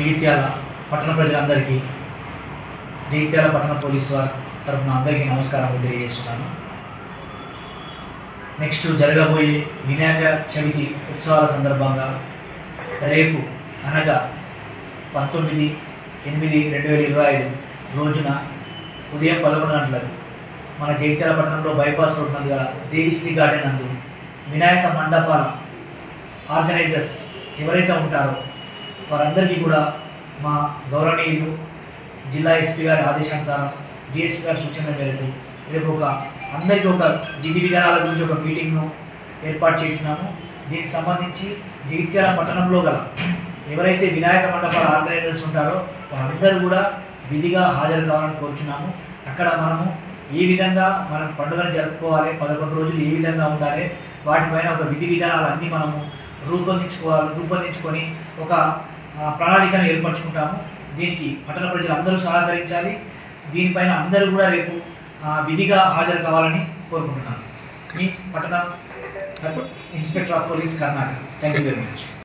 జగిత్యాల పట్టణ ప్రజలందరికీ జగిత్యాల పట్టణ పోలీసు వారి తరఫున అందరికీ నమస్కారం తెలియజేస్తున్నాను. నెక్స్ట్ జరగబోయే వినాయక చవితి ఉత్సవాల సందర్భంగా రేపు అనగా పంతొమ్మిది ఎనిమిది రెండు వేల ఇరవై ఐదు రోజున ఉదయం పదకొండు గంటలకు మన జగిత్యాల పట్టణంలో బైపాస్ రోడ్ నందు దేవిశ్రీ గార్డెన్ నందు వినాయక మండపాల ఆర్గనైజర్స్ ఎవరైతే ఉంటారో వారందరికీ కూడా మా గౌరవనీయులు జిల్లా ఎస్పీ గారి ఆదేశానుసారం డిఎస్పీ గారి సూచన మేరకు రేపు ఒక అందరికీ ఒక విధి విధానాల గురించి ఒక మీటింగ్ను ఏర్పాటు చేస్తున్నాము దీనికి సంబంధించి జగిత్యాల పట్టణంలో గల ఎవరైతే వినాయక మండపాల ఆర్గనైజర్స్ ఉంటారో వారందరూ కూడా విధిగా హాజరు కావాలని కోరుచున్నాము. అక్కడ మనము ఏ విధంగా మనం పండుగను జరుపుకోవాలి పదకొండు రోజులు ఏ విధంగా ఉండాలి వాటిపైన ఒక విధి విధానాలు అన్నీ మనము రూపొందించుకోవాలి రూపొందించుకొని ఒక ప్రణాళికను ఏర్పరచుకుంటాము. దీనికి పట్టణ ప్రజలు అందరూ సహకరించాలి దీనిపైన అందరూ కూడా రేపు విధిగా హాజరు కావాలని కోరుకుంటున్నాను. మీ పట్టణ inspector of police Karnataka thank you very much.